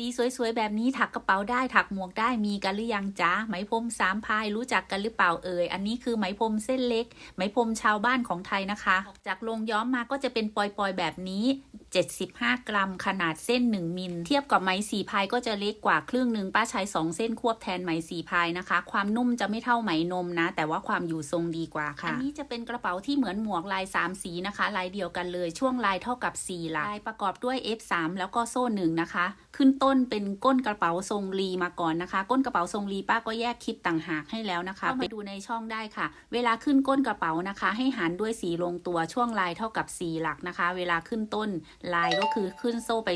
สีสวยๆ แบบนี้ถักกระเป๋าได้ถักหมวกได้มีกันหรือยังจ๊ะไหมพรมสามพายรู้จักกันหรือเปล่าเอ่ยอันนี้คือไหมพรมเส้นเล็ก ไหมพรมชาวบ้านของไทยนะคะ จากโรงย้อมมาก็จะเป็นปอยๆแบบนี้75 กรัม ขนาดเส้น 1 มิล เทียบกับไหมสีพายก็จะเล็กกว่าครึ่งหนึ่งป้าใช้2เส้นควบแทนไหมสีพายนะคะ ความนุ่มจะไม่เท่าไหมนมนะ แต่ว่าความอยู่ทรงดีกว่าค่ะ อันนี้จะเป็นกระเป๋าที่เหมือนหมวกลาย 3 สีนะคะ ลายเดียวกันเลยช่วงลายเท่ากับ4หลักลายประกอบด้วย F3 แล้วก็โซ่หนึ่งนะคะ ขึ้นต้นเป็นก้นกระเป๋าทรงรีมาก่อนนะคะ ก้นกระเป๋าทรงรีป้าก็แยกคลิปต่างหากให้แล้วนะคะไปดูในช่องได้ค่ะ เวลาขึ้นก้นกระเป๋านะคะ ให้หันด้วยสีลงตัวช่วงลายเท่ากับ 4 หลักนะคะ เวลาขึ้นต้นลายก็คือขึ้นโซ่ไป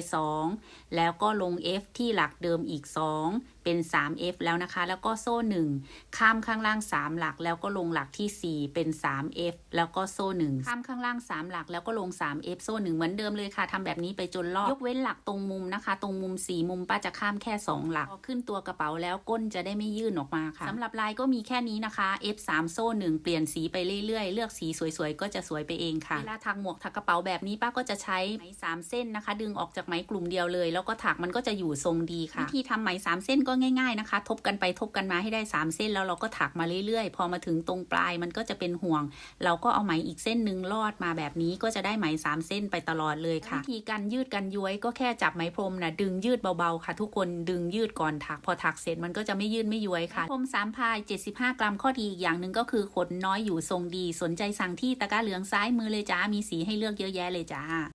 2 แล้วก็ลง F ที่หลักเดิมอีก 2 เป็น 3F แล้วนะคะ แล้วก็โซ่ 1 ข้ามข้างล่าง 3 หลัก แล้วก็ลงหลักที่ 4 เป็น 3F แล้วก็โซ่ 1 ข้ามข้างล่าง 3 หลัก แล้วก็ลง 3F โซ่ 1 เหมือนเดิมเลยค่ะทำแบบนี้ไปจนรอบยกเว้นหลักตรงมุมนะคะ ตรงมุม 4 มุมป้าจะข้ามแค่ 2 หลักพอขึ้นตัวกระเป๋าแล้วก้นจะได้ไม่ยื่นออกมาค่ะสำหรับลายก็มีแค่นี้นะคะ F3 โซ่1เปลี่ยนสีไปเรื่อยๆ เลือกสีสวยๆ ก็จะสวยไปเองค่ะเวลาถักหมวกถักกระเป๋าแบบนี้ป้าก็จะใช้สามเส้นนะคะ ดึงออกจากไหมกลุ่มเดียวเลย แล้วก็ถักมันก็จะอยู่ทรงดีค่ะ วิธีทำไหมสามเส้นก็ง่ายๆนะคะ ทบกันไปทบกันมาให้ได้สามเส้น แล้วเราก็ถักมาเรื่อยๆ พอมาถึงตรงปลายมันก็จะเป็นห่วง เราก็เอาไหมอีกเส้นหนึ่งลอดมาแบบนี้ก็จะได้ไหมสามเส้นไปตลอดเลยค่ะวิธีการยืดกันย้วยก็แค่จับไหมพรมนะดึงยืดเบาๆค่ะ ทุกคนดึงยืดก่อนถัก พอถักเสร็จมันก็จะไม่ยืดไม่ย้วยค่ะพรมสามพาย 75 กรัมข้อดีอีกอย่างหนึ่งก็คือขนน้อยอยู่ทรงดีสนใจสั่งที่ตะกร้าเหลืองซ้ายมือเลยจ้ามีสีให้เลือกเยอะแยะเลยจ้า